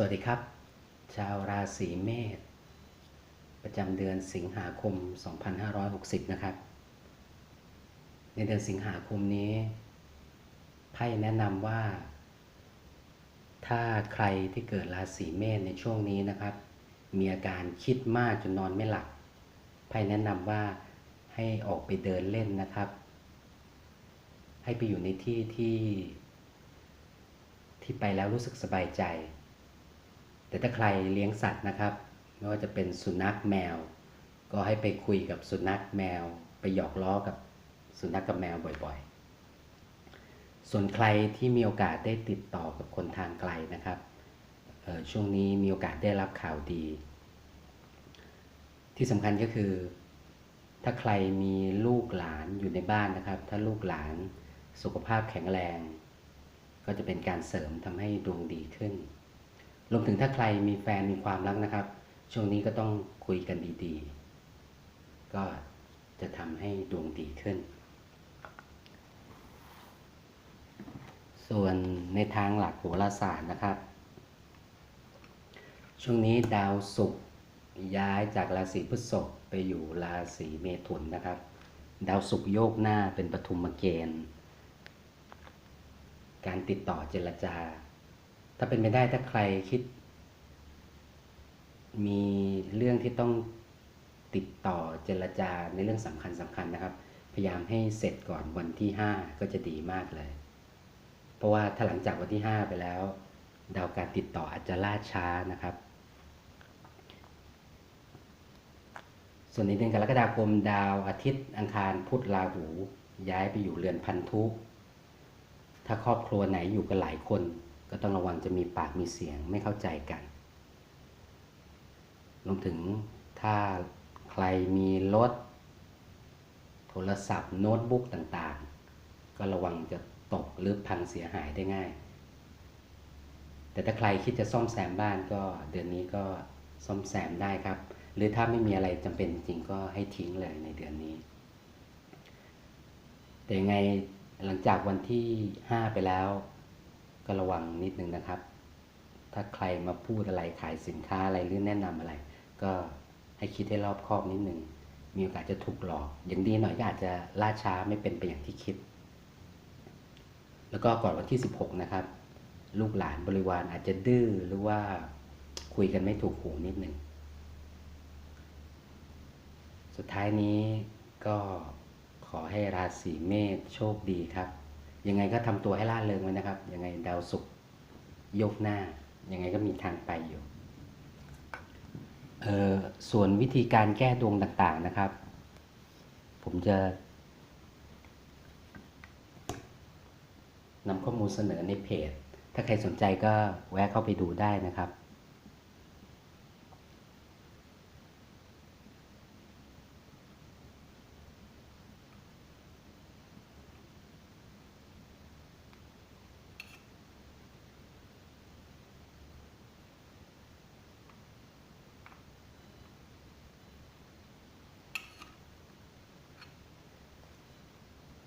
สวัสดีครับ ชาวราศีเมษประจำเดือนสิงหาคม 2560 นะครับ ในเดือนสิงหาคมนี้ไพ่แนะนำว่า ถ้าใครที่เกิดราศีเมษในช่วงนี้นะครับ มีอาการคิดมากจนนอนไม่หลับไพ่แนะนำว่าให้ออกไปเดินเล่นนะครับ ให้ไปอยู่ในที่ที่ที่ไปแล้วรู้สึกสบายใจ แต่ถ้าใครเลี้ยงสัตว์นะครับ ไม่ว่าจะเป็นสุนัขแมว ก็ให้ไปคุยกับสุนัขแมว ไปหยอกล้อกับสุนัขกับแมวบ่อยๆ ส่วนใครที่มีโอกาสได้ติดต่อกับคนทางไกลนะครับออช่วงนี้มีโอกาสได้รับข่าวดี ที่สำคัญก็คือ ถ้าใครมีลูกหลานอยู่ในบ้านนะครับ ถ้าลูกหลานสุขภาพแข็งแรง ก็จะเป็นการเสริมทำให้ดวงดีขึ้น รวมถึงถ้าใครมีแฟนมีความรักนะครับ ช่วงนี้ก็ต้องคุยกันดีๆ ก็จะทำให้ดวงดีขึ้น ส่วนในทางหลักโหราศาสตร์นะครับ ช่วงนี้ดาวศุกร์ย้ายจากราศีพฤษภไปอยู่ราศีเมถุนนะครับ ดาวศุกร์โยกหน้าเป็นปฐุมเกณฑ์ การติดต่อเจรจา ถ้าเป็นไปได้ถ้าใครคิด มีเรื่องที่ต้องติดต่อเจรจาในเรื่องสำคัญสำคัญนะครับ พยายามให้เสร็จก่อนวันที่ 5 ก็จะดีมากเลย เพราะว่าถ้าหลังจากวันที่ 5 ไปแล้ว ดาวการติดต่ออาจจะล่าช้านะครับ ส่วนในเดือนกรกฎาคมดาวอาทิตย์ อังคารพุธราหูย้ายไปอยู่เรือนพันธุถ้าครอบครัวไหนอยู่กันหลายคน ก็ต้องระวังจะมีปากมีเสียงไม่เข้าใจกันรวมถึงถ้าใครมีรถ โทรศัพท์โน้ตบุ๊กต่างๆ ก็ระวังจะตกหรือพังเสียหายได้ง่าย แต่ถ้าใครคิดจะซ่อมแซมบ้านก็เดือนนี้ก็ซ่อมแซมได้ครับ หรือถ้าไม่มีอะไรจำเป็นจริงก็ให้ทิ้งเลยในเดือนนี้ แต่ยังไงหลังจากวันที่ 5 ไปแล้ว ก็ระวังนิดนึงนะครับ ถ้าใครมาพูดอะไรขายสินค้าอะไรหรือแนะนำอะไร ก็ให้คิดให้รอบคอบนิดนึงมีโอกาสจะถูกหลอก อย่างดีหน่อยก็อาจจะล่าช้าไม่เป็นไปอย่างที่คิด แล้วก็ก่อนวันที่ 16 นะครับ ลูกหลานบริวารอาจจะดื้อหรือว่าคุยกันไม่ถูกหูนิดหนึ่งสุดท้ายนี้ก็ขอให้ราศีเมษโชคดีครับ ยังไงก็ทำตัวให้ล่าเริงไว้นะครับ ยังไงดาวศุกร์ยกหน้า ยังไงก็มีทางไปอยู่เออส่วนวิธีการแก้ดวงต่างๆนะครับ ผมจะนำข้อมูลเสนอในเพจ ถ้าใครสนใจก็แวะเข้าไปดูได้นะครับ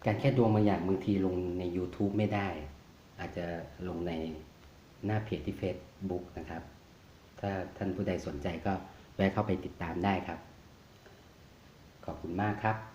การแค่ดวงบางอย่างบางทีลงใน YouTube ไม่ได้ อาจจะลงในหน้าเพจที่ Facebook นะครับ ถ้าท่านผู้ใดสนใจก็แวะเข้าไปติดตามได้ครับ ขอบคุณมากครับ